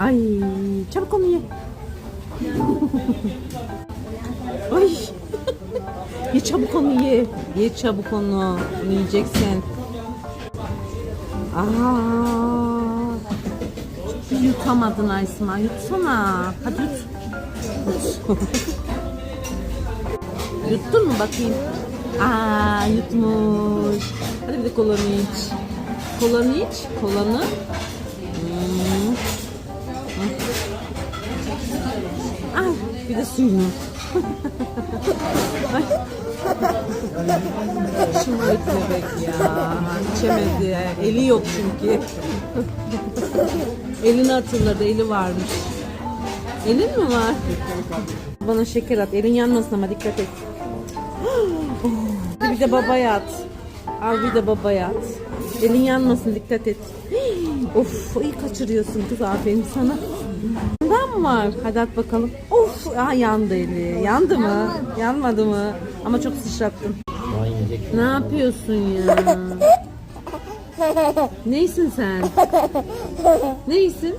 Ay çabuk onu ye. Ay. ye çabuk onu ye. Ye çabuk onu. Yiyeceksin. Aa. Bir yutamadın Aysma. Yutsana. Hadi. Yut. Yuttun mu bakayım? Aa yutmuş. Hadi bir de kolanı iç. Kolanı iç. Kolanı. Ay bir de suyunu. Şımarık bebek ya. İçemedi. Eli yok çünkü. Elini hatırladı. Eli varmış. Elin mi var? Bana şeker at. Elin yanmasın ama dikkat et. Bir de babaya at. Al bir de babaya at. Elin yanmasın dikkat et. Of iyi kaçırıyorsun kız aferin sana. Yandan mı var? Hadi at bakalım. Of aa, yandı eli. Yandı mı? Yanmadı mı? Ama çok sıçrattın. Ne yapıyorsun ya? Neysin sen? Neysin?